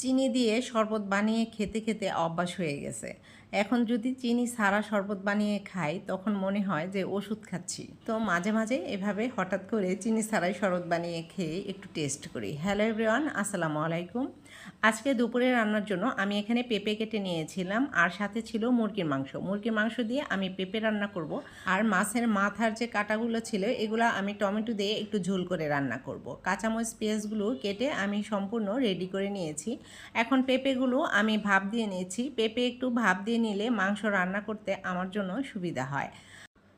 চিনি দিয়ে শরবত বানিয়ে খেতে খেতে অভ্যাস হয়ে গেছে। এখন যদি চিনি সারা শরবত বানিয়ে খাই, তখন মনে হয় যে ওষুধ খাচ্ছি। তো মাঝে মাঝে এভাবে হঠাৎ করে চিনি ছাড়াই শরবত বানিয়ে খেয়ে একটু টেস্ট করি। হ্যালো এভরিওয়ান আসসালামু আলাইকুম। আজকে দুপুরে রান্নার জন্য আমি এখানে পেঁপে কেটে নিয়েছিলাম, আর সাথে ছিল মুরগির মাংস। মুরগির মাংস দিয়ে আমি পেঁপে রান্না করব, আর মাছের মাথার যে কাটাগুলো ছিল, এগুলো আমি টমেটো দিয়ে একটু ঝোল করে রান্না করব। কাঁচামরিচ, পেঁয়াজগুলো কেটে আমি সম্পূর্ণ রেডি করে নিয়েছি। এখন পেঁপেগুলো আমি ভাপ দিয়ে নিয়েছি। পেঁপে একটু ভাপ দিয়ে নিলে মাংস রান্না করতে আমার জন্য সুবিধা হয়।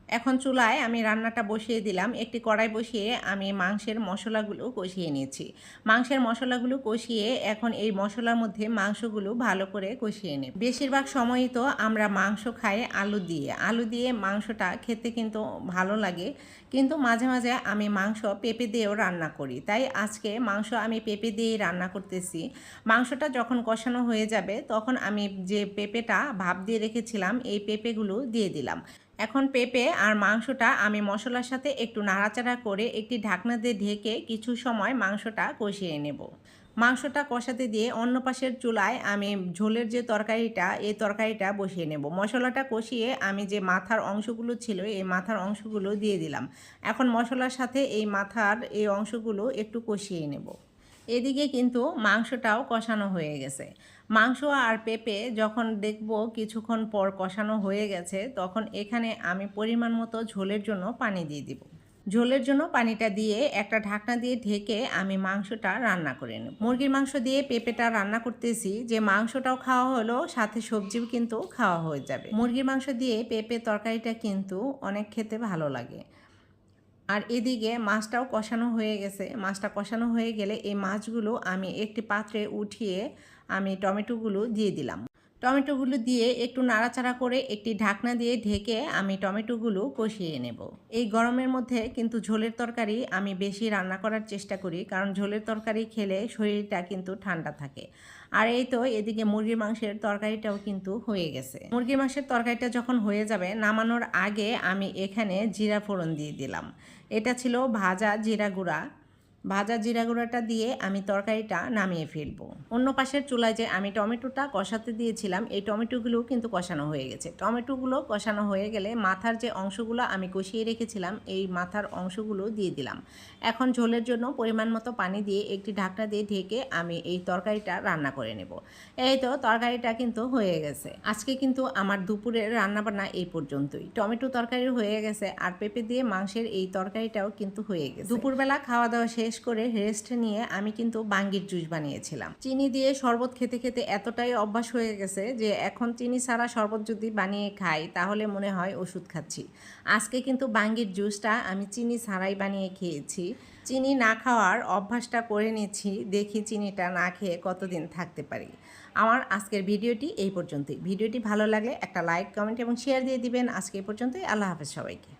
এখন চুলায় আমি রান্নাটা বসিয়ে দিলাম। একটি কড়াই বসিয়ে আমি মাংসের মশলাগুলো কষিয়ে নিয়েছি। মাংসের মশলাগুলো কষিয়ে এখন এই মশলার মধ্যে মাংসগুলো ভালো করে কষিয়ে নেব। বেশিরভাগ সময়ই তো আমরা মাংস খাই আলু দিয়ে। আলু দিয়ে মাংসটা খেতে কিন্তু ভালো লাগে। কিন্তু মাঝে মাঝে আমি মাংস পেঁপে দিয়েও রান্না করি। তাই আজকে মাংস আমি পেঁপে দিয়েই রান্না করতেছি। মাংসটা যখন কষানো হয়ে যাবে তখন আমি যে পেঁপেটা ভাপ দিয়ে রেখেছিলাম, এই পেঁপেগুলো দিয়ে দিলাম। এখন পেঁপে আর মাংসটা আমি মশলার সাথে একটু নাড়াচাড়া করে একটি ঢাকনা দিয়ে ঢেকে কিছু সময় মাংসটা কষিয়ে নেব। মাংসটা কষাতে দিয়ে অন্য পাশের চুলায় আমি ঝোলের যে তরকারিটা এই তরকারিটা বসিয়ে নেব। মশলাটা কষিয়ে আমি যে মাথার অংশগুলো ছিল এই মাথার অংশগুলো দিয়ে দিলাম। এখন মশলার সাথে এই মাথার এই অংশগুলো একটু কষিয়ে নেব। এদিকে কিন্তু মাংসটাও কষানো হয়ে গেছে। মাংস আর পেঁপে যখন দেখব কিছুক্ষণ পর কষানো হয়ে গেছে, তখন এখানে আমি পরিমাণ মতো ঝোলের জন্য পানি দিয়ে দিব। ঝোলের জন্য পানিটা দিয়ে একটা ঢাকনা দিয়ে ঢেকে আমি মাংসটা রান্না করে নেব। মুরগির মাংস দিয়ে পেঁপেটা রান্না করতেছি, যে মাংসটাও খাওয়া হলো, সাথে সবজিও কিন্তু খাওয়া হয়ে যাবে। মুরগির মাংস দিয়ে পেঁপে তরকারিটা কিন্তু অনেক খেতে ভালো লাগে। আর এদিকে মাছটাও কষানো হয়ে গেছে। মাছটা কষানো হয়ে গেলে এই মাছগুলো আমি একটি পাত্রে উঠিয়ে আমি টমেটোগুলো দিয়ে দিলাম। টমেটোগুলো দিয়ে একটু নাড়াচাড়া করে একটি ঢাকনা দিয়ে ঢেকে আমি টমেটোগুলো কষিয়ে নেব। এই গরমের মধ্যে কিন্তু ঝোলের তরকারি আমি বেশি রান্না করার চেষ্টা করি, কারণ ঝোলের তরকারি খেলে শরীরটা কিন্তু ঠান্ডা থাকে। আর এই তো এদিকে মুরগির মাংসের তরকারিটাও কিন্তু হয়ে গেছে। মুরগির মাংসের তরকারিটা যখন হয়ে যাবে, নামানোর আগে আমি এখানে জিরা ফোড়ন দিয়ে দিলাম। এটা ছিল ভাজা জিরা গুঁড়া। ভাজা জিরা গুঁড়াটা দিয়ে আমি তরকারিটা নামিয়ে ফেলব। অন্য পাশের চুলায় যে আমি টমেটোটা কষাতে দিয়েছিলাম, এই টমেটোগুলো কিন্তু কষানো হয়ে গেছে। টমেটোগুলো কষানো হয়ে গেলে মাথার যে অংশগুলো আমি কষিয়ে রেখেছিলাম, এই মাথার অংশগুলো দিয়ে দিলাম। এখন ঝোলের জন্য পরিমাণ মতো পানি দিয়ে একটি ঢাকনা দিয়ে ঢেকে আমি এই তরকারিটা রান্না করে নেব। এই তো তরকারিটা কিন্তু হয়ে গেছে। আজকে কিন্তু আমার দুপুরের রান্নাবান্না এই পর্যন্তই। টমেটো তরকারি হয়ে গেছে, আর পেঁপে দিয়ে মাংসের এই তরকারিটাও কিন্তু হয়ে গেছে। দুপুরবেলা খাওয়া দাওয়া শেষ শেষ করে রেস্ট নিয়ে আমি কিন্তু বাঙ্গির জুস বানিয়েছিলাম। চিনি দিয়ে শরবত খেতে খেতে এতটাই অভ্যাস হয়ে গেছে যে এখন চিনি ছাড়া শরবত যদি বানিয়ে খাই তাহলে মনে হয় ওষুধ খাচ্ছি। আজকে কিন্তু বাঙ্গির জুসটা আমি চিনি ছাড়াই বানিয়ে খেয়েছি। চিনি না খাওয়ার অভ্যাসটা করে নিচ্ছি, দেখি চিনিটা না খেয়ে কতদিন থাকতে পারি। আমার আজকের ভিডিওটি এই পর্যন্তই। ভিডিওটি ভালো লাগলে একটা লাইক কমেন্ট এবং শেয়ার দিয়ে দিবেন। আজকে এই পর্যন্তই। আল্লাহ হাফেজ সবাইকে।